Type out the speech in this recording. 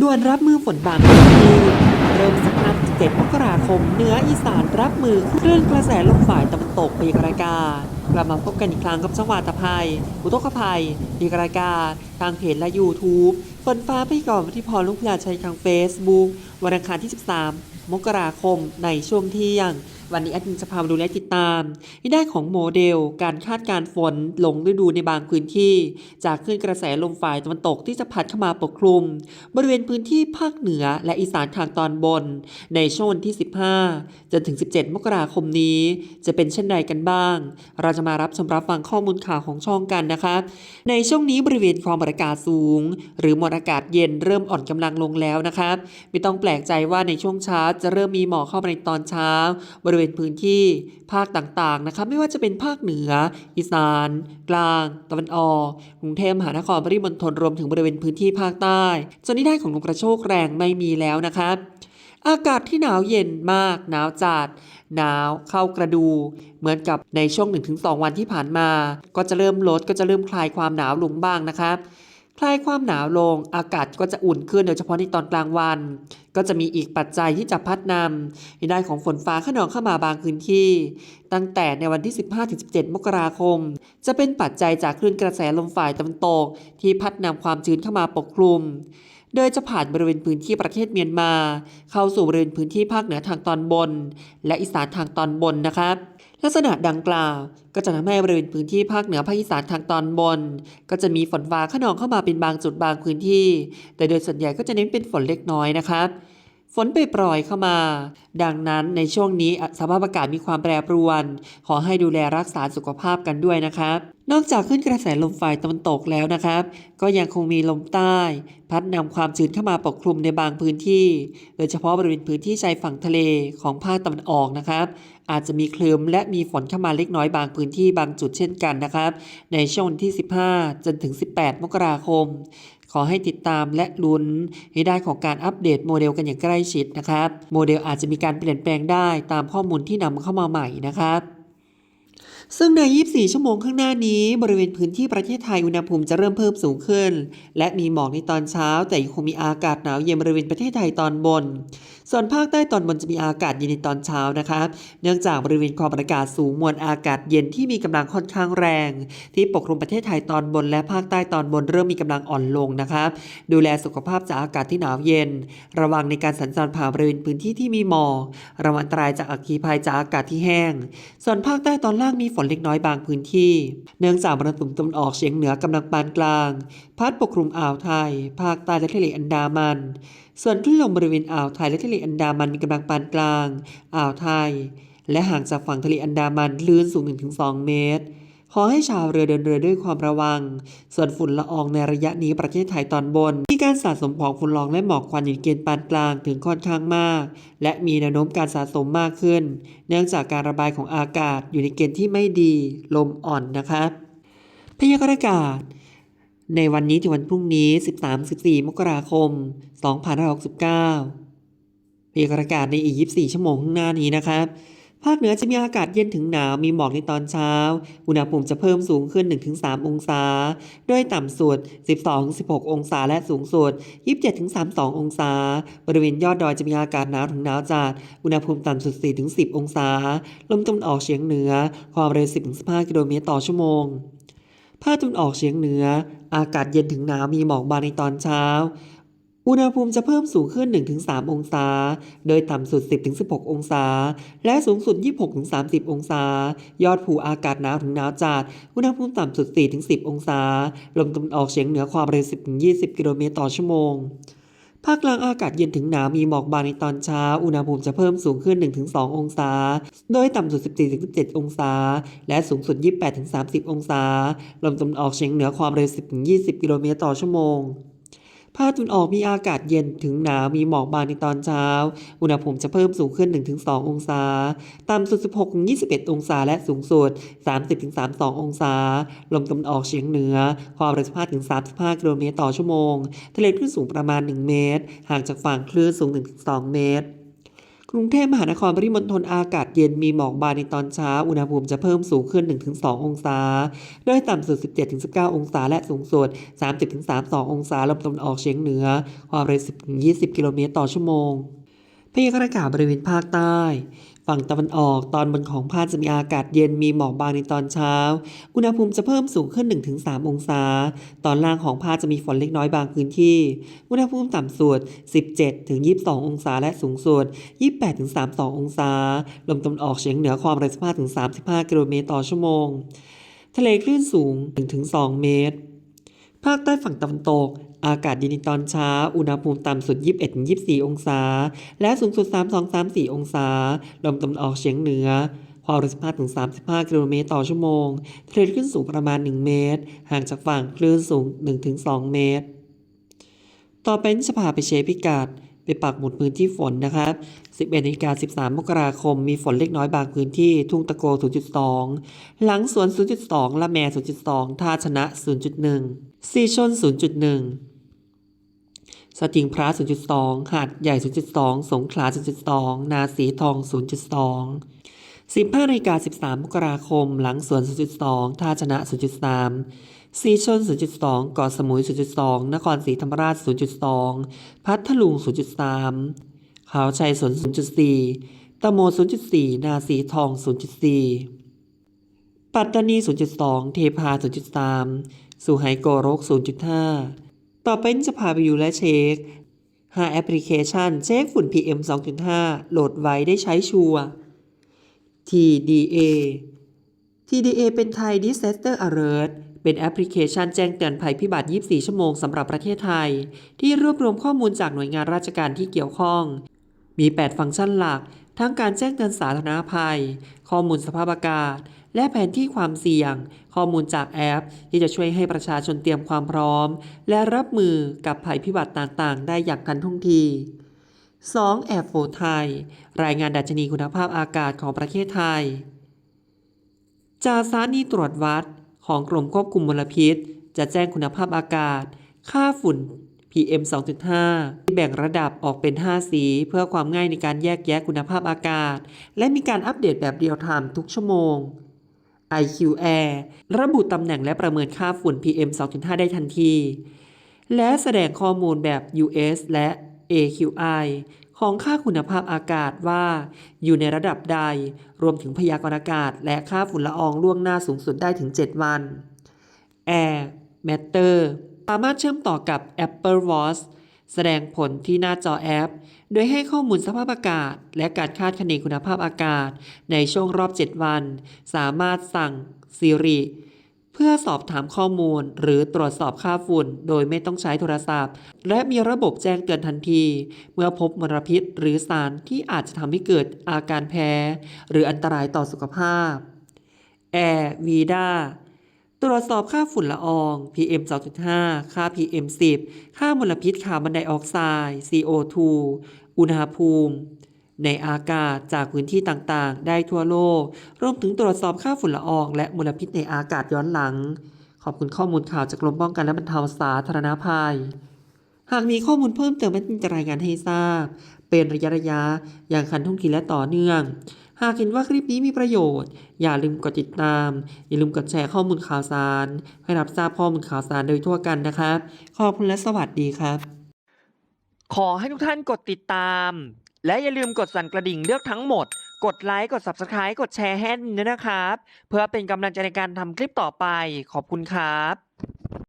ด่วนรับมือฝนบางพื้นที่เริ่ม15 17มกราคมเหนืออีสานรับมือคลื่นกระแสลมฝ่ายตะวันตกพยากรากากลับมาพบกันอีกครั้งกับช่องวาตภัย อุทกภัยพยากรากา ทางเพจและ YouTube ฝนฟ้าพยากรณ์วันที่พรลุงพลาชัยทาง Facebook วันอังคารที่ 13 มกราคมในช่วงเที่ยง วันนี้แอดมินจะพามาดูและติดตามในด้านของโมเดล การคาดการฝนลงฤดูในบางพื้นที่ จากคลื่นกระแสลมฝ่ายตะวันตกที่จะพัดเข้ามาปกคลุม บริเวณพื้นที่ภาคเหนือและอีสานทางตอนบน ในช่วงวันที่ 15 จนถึง 17 มกราคมนี้ จะเป็นเช่นใดกันบ้าง เราจะมารับชมรับฟังข้อมูลข่าวของช่องกันนะคะ ในช่วงนี้บริเวณความกดอากาศสูง หรือมวลอากาศเย็นเริ่มอ่อนกำลังลงแล้วนะครับไม่ต้องแปลกใจว่าในช่วงเช้าจะเริ่มมีหมอกเข้ามาในตอนเช้าบริเวณเวณพื้นที่ภาคต่างๆนะครับไม่ว่าจะเป็นภาคเหนือ อีสาน กลาง ตะวันออกกรุงเทพมหานครปริมณฑลรวมถึงบริเวณพื้นที่ภาคใต้ส่วนที่ได้ของลมกระโชกแรงไม่มีแล้วนะครับอากาศที่หนาวเย็นมาก หนาวจัด หนาวเข้ากระดู เหมือนกับในช่วง 1-2 วันที่ผ่านมา ก็จะเริ่มลดก็จะเริ่มคลายความหนาวลงบ้างนะครับ คลายความหนาวลง อากาศก็จะอุ่นขึ้นโดยเฉพาะในตอนกลางวัน ก็จะมีอีกปัจจัยที่จะพัดนำในด้านของฝนฟ้าขนองเข้ามาบางพื้นที่ ตั้งแต่ในวันที่ 15-17 มกราคม จะเป็นปัจจัยจากคลื่นกระแสลมฝ่ายตะวันตก ที่พัดนำความชื้นเข้ามาปกคลุมโดยจะผ่านบริเวณพื้นที่ประเทศเมียนมา เข้าสู่บริเวณพื้นที่ภาคเหนือทางตอนบน และอีสานทางตอนบนนะครับ ลักษณะดังกล่าวก็จะทำให้บริเวณพื้นที่ภาคเหนือภาคอีสานทางตอนบน ก็จะมีฝนฟ้าขนองเข้ามาเป็นบางจุดบางพื้นที่ แต่โดยส่วนใหญ่ก็จะเน้นเป็นฝนเล็กน้อยนะครับ ฝนไปปล่อยเข้ามา ดังนั้นในช่วงนี้สภาพอากาศมีความแปรปรวน ขอให้ดูแลรักษาสุขภาพกันด้วยนะครับ นอกจากขึ้นกระแสลมฝ่ายตะวันตกแล้วนะครับ ก็ยังคงมีลมใต้ พัดนำความชื้นเข้ามาปกคลุมในบางพื้นที่ โดยเฉพาะบริเวณพื้นที่ชายฝั่งทะเลของภาคตะวันออกนะครับ อาจจะมีคลื่นและมีฝนเข้ามาเล็กน้อยบางพื้นที่บางจุดเช่นกันนะครับ ในช่วงที่ 15 จนถึง 18 มกราคม ขอให้ติดตามและลุ้นให้ได้ของการอัปเดตโมเดลกันอย่างใกล้ชิดนะครับ โมเดลอาจจะมีการเปลี่ยนแปลงได้ตามข้อมูลที่นำเข้ามาใหม่นะครับ ซึ่งใน 24 ชั่วโมงข้างหน้านี้บริเวณพื้นที่ประเทศไทยอุณหภูมิจะเริ่มเพิ่มสูงขึ้น และมีหมอกในตอนเช้า แต่ยังคงมีอากาศหนาวเย็นบริเวณประเทศไทยตอนบน ส่วนภาคใต้ตอนบนจะมีอากาศเย็นในตอนเช้านะครับเนื่องจากบริเวณความกดอากาศสูงมวลอากาศเย็นที่มีกำลังค่อนข้างแรง ที่ปกคลุมประเทศไทยตอนบน และภาคใต้ตอนบนเริ่มมีกำลังอ่อนลงนะครับดูแลสุขภาพจากอากาศที่หนาวเย็น ระวังในการสัญจรผ่านบริเวณพื้นที่ที่มีหมอกระวังอันตรายจากอัคคีภัยจากอากาศที่แห้ง ส่วนภาคใต้ตอนล่างมีฝนนเล็กน้อยบางพื้นที่ เนื่องจากมรสุมตะวันออกเฉียงเหนือกำลังปานกลาง พัดปกคลุมอ่าวไทย ภาคใต้และทะเลอันดามัน ส่วนคลื่นลมบริเวณอ่าวไทยและทะเลอันดามันมีกำลังปานกลาง อ่าวไทย และห่างจากฝั่งทะเลอันดามันคลื่นสูง 1-2 เมตร ขอให้ชาวเรือเดินเรือด้วยความระวัง ส่วนฝุ่นละอองในระยะนี้ประเทศไทยตอนบน มีการสะสมของฝุ่นละอองและหมอกควันอยู่เกณฑ์ปานกลางถึงค่อนข้างมาก และมีแนวโน้มการสะสมมากขึ้น เนื่องจากการระบายของอากาศอยู่ในเกณฑ์ที่ไม่ดี ลมอ่อนนะครับพยากรณ์อากาศในวันนี้ถึงวันพรุ่งนี้ 13-14 มกราคม 2569พยากรณ์อากาศในอีก 24 ชั่วโมงข้างหน้านี้นะครับ ภาคเหนือจะมีอากาศเย็นถึงหนาวมีหมอกในตอนเช้า อุณหภูมิจะเพิ่มสูงขึ้น 1-3 องศา โดยต่ำสุด 12-16 องศาและสูงสุด 27-32 องศา บริเวณยอดดอยจะมีอากาศหนาวถึงหนาวจัด อุณหภูมิต่ำสุด 4-10 องศา ลมตะวันออกเฉียงเหนือ ความเร็ว 10-15 กิโลเมตรต่อชั่วโมง ภาคตะวันออกเฉียงเหนือ อากาศเย็นถึงหนาวมีหมอกบางในตอนเช้า อุณหภูมิจะเพิ่มสูงขึ้น 1-3 องศา โดยต่ำสุด 10-16 องศา และสูงสุด 26-30 องศา ยอดภูอากาศหนาวถึงหนาวจัด อุณหภูมิต่ำสุด 4-10 องศา ลมตะวันออกเฉียงเหนือความเร็ว 10-20 กิโลเมตรต่อชั่วโมงภาคกลางอากาศเย็นถึงหนาวมีหมอกบางในตอนเช้า อุณหภูมิจะเพิ่มสูงขึ้น 1-2 องศา โดยต่ำสุด 14-17 องศา และสูงสุด 28-30 องศา ลมตะวันออกเฉียงเหนือความเร็ว 10-20 กิโลเมตรต่อชั่วโมง ภาคตะวันออกมีอากาศเย็นถึงหนาวมีหมอกบางในตอนเช้า อุณหภูมิจะเพิ่มสูงขึ้น 1-2 องศา ต่ำสุด 16-21 องศาและสูงสุด 30-32 องศา ลมตะวันออกเฉียงเหนือ ความเร็ว15-35 กิโลเมตรต่อชั่วโมง ทะเลคลื่นสูงประมาณ 1 เมตร ห่างจากฝั่งคลื่นสูง 1-2 เมตร กรุงเทพมหานครปริมณฑลอากาศเย็นมีหมอกบางในตอนเช้า อุณหภูมิจะเพิ่มสูงขึ้น 1-2 องศา โดยต่ำสุด 17-19 องศา และสูงสุด 30-32 องศา ลมตะวันออกเฉียงเหนือ ความเร็ว 10-20 กิโลเมตรต่อชั่วโมงพยากรณ์อากาศบริเวณภาคใต้ฝั่งตะวันออกตอนบนของภาคจะมีอากาศเย็นมีหมอกบางในตอนเช้า อุณหภูมิจะเพิ่มสูงขึ้น 1-3 องศา ตอนล่างของภาคจะมีฝนเล็กน้อยบางพื้นที่ อุณหภูมิต่ำสุด 17-22 องศาและสูงสุด 28-32 องศา ลมตะวันออกเฉียงเหนือความเร็ว15-35 กิโลเมตรต่อชั่วโมง ทะเลคลื่นสูง 1-2 เมตร ภาคใต้ฝั่งตะวันตก อากาศเย็นในตอนเช้า อุณหภูมิต่ำสุด 21-24 องศา และสูงสุด 32-34 องศา ลมตะวันออกเฉียงเหนือความเร็ว15-35 กิโลเมตรต่อชั่วโมง ทะเลคลื่นสูงประมาณ 1 เมตร ห่างจากฝั่งคลื่นสูง 1-2 เมตร ต่อไปนี้จะพาไปเช็คพิกัดไปปักหมุดพื้นที่ฝนนะครับ11นาฬิกา13 มกราคม มีฝนเล็กน้อยบางพื้นที่ ทุ่งตะโก 0.2 หลังสวน 0.2 ละแม 0.2 ท่าชนะ 0.1 สีชน 0.1 สติงพระ 0.2 หาดใหญ่ 0.2 สงขลา 0.2 นาสีทอง 0.2 15นาฬิกา13มกราคม หลังสวน 0.2 ท่าชนะ 0.3สีชน 0.2เกาะสมุย 0.2 นครศรีธรรมราช 0.2 พัทลุง 0.3ขาวชัยสน 0.4 ตะโม 0.4 นาสีทอง 0.4 ปัตตานี 0.2 เทพา 0.3 สุไหงโกรก 0.5 ต่อไปนี้จะพาไปอยู่และเช็ค หาแอปพลิเคชันเช็คฝุ่น PM 2.5 โหลดไว้ได้ใช้ชัวร์ TDA TDA เป็นไทย Disaster Alert เป็นแอปพลิเคชันแจ้งเตือนภัยพิบัติ 24 ชั่วโมงสำหรับประเทศไทย ที่รวบรวมข้อมูลจากหน่วยงานราชการที่เกี่ยวข้อง มี 8 ฟังก์ชันหลัก ทั้งการแจ้งเตือนสาธารณภัย ข้อมูลสภาพอากาศ และแผนที่ความเสี่ยง ข้อมูลจากแอป ที่จะช่วยให้ประชาชนเตรียมความพร้อม และรับมือกับภัยพิบัติต่างๆ ได้อย่างทันท่วงที 2. แอปโฟไทย รายงานดัชนีคุณภาพอากาศของประเทศไทย จากสถานีตรวจวัดของกรมควบคุมมลพิษ จะแจ้งคุณภาพอากาศ ค่าฝุ่น PM 2.5 ที่แบ่งระดับออกเป็น 5 สี เพื่อความง่ายในการแยกแยะคุณภาพอากาศ และมีการอัปเดตแบบเรียลไทม์ทุกชั่วโมง IQ Air ระบุตำแหน่งและประเมินค่าฝุ่น PM 2.5 ได้ทันที และแสดงข้อมูลแบบ US และ AQI ของค่าคุณภาพอากาศว่าอยู่ในระดับใด รวมถึงพยากรณ์อากาศ และค่าฝุ่นละอองล่วงหน้าสูงสุดได้ถึง 7 วัน Air Matter สามารถเชื่อมต่อกับ Apple Watch แสดงผลที่หน้าจอแอป โดยให้ข้อมูลสภาพอากาศ และการคาดคะเนคุณภาพอากาศ ในช่วงรอบ 7 วัน สามารถสั่ง Siri เพื่อสอบถามข้อมูล หรือตรวจสอบค่าฝุ่น โดยไม่ต้องใช้โทรศัพท์ และมีระบบแจ้งเตือนทันที เมื่อพบมลพิษหรือสารที่อาจจะทำให้เกิดอาการแพ้ หรืออันตรายต่อสุขภาพ Air Vida ตรวจสอบค่าฝุ่นละออง PM 2.5 ค่า PM 10 ค่ามลพิษคาร์บอนไดออกไซด์ CO2 อุณหภูมิ ในอากาศจากพื้นที่ต่างๆ ได้ทั่วโลก รวมถึงตรวจสอบค่าฝุ่นละออง และมลพิษในอากาศย้อนหลัง ขอบคุณข้อมูลข่าวจากกรมป้องกันและบรรเทาสาธารณภัย หากมีข้อมูลเพิ่มเติมแอดมินจะรายงานให้ทราบ เป็นระยะระยะๆอย่างคันทุ่งทีและต่อเนื่อง หากเห็นว่าคลิปนี้มีประโยชน์ อย่าลืมกดติดตาม อย่าลืมกดแชร์ข้อมูลข่าวสาร ให้รับทราบข้อมูลข่าวสารโดยทั่วกันนะครับ ขอบคุณและสวัสดีครับ ขอให้ทุกท่านกดติดตาม และอย่าลืมกดสั่นกระดิ่งเลือกทั้งหมด กดไลค์กด Subscribe กดแชร์ให้ด้วยนะครับ เพื่อเป็นกำลังใจในการทำคลิปต่อไป ขอบคุณครับ